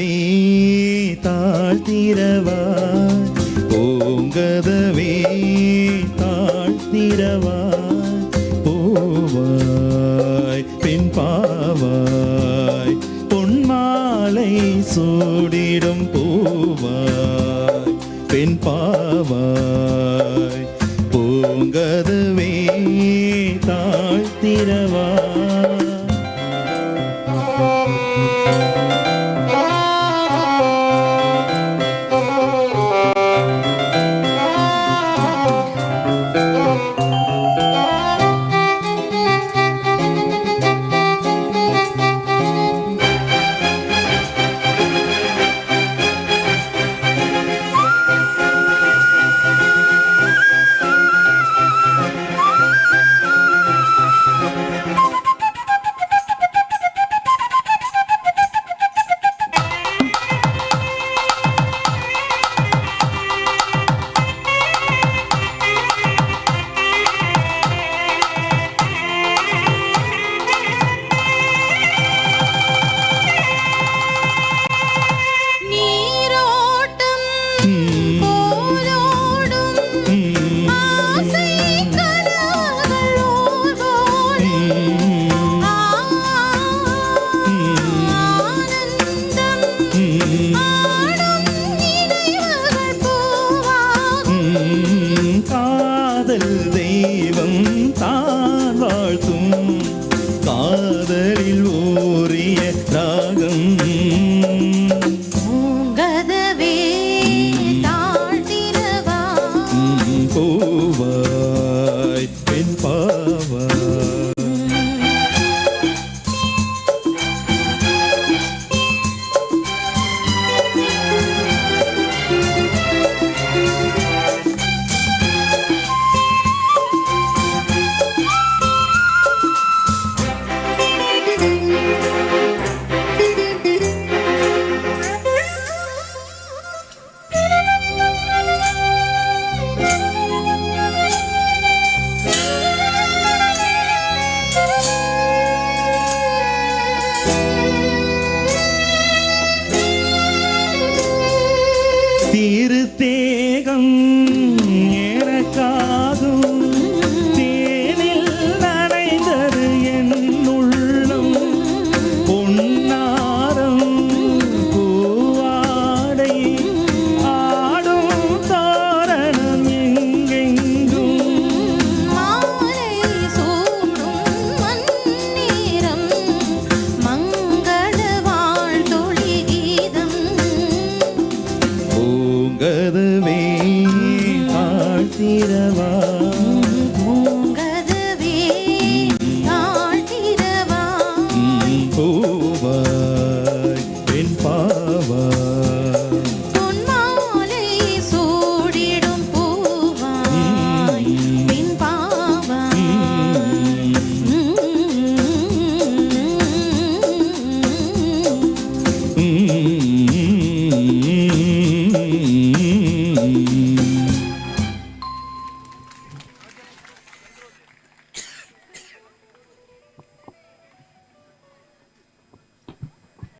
கதவே தாழ்த்திரவா? பூங்கதவே தாழ்த்திரவா? பூவாய் பெண் பாவாய் பொன்மாலை சூடிடும் பூவாய் பெண் பாவாய். காதல் தெய்வம் தான் வாழ்த்தும். காதலில் ஓரிய ராகம். സ്ഥിരമാ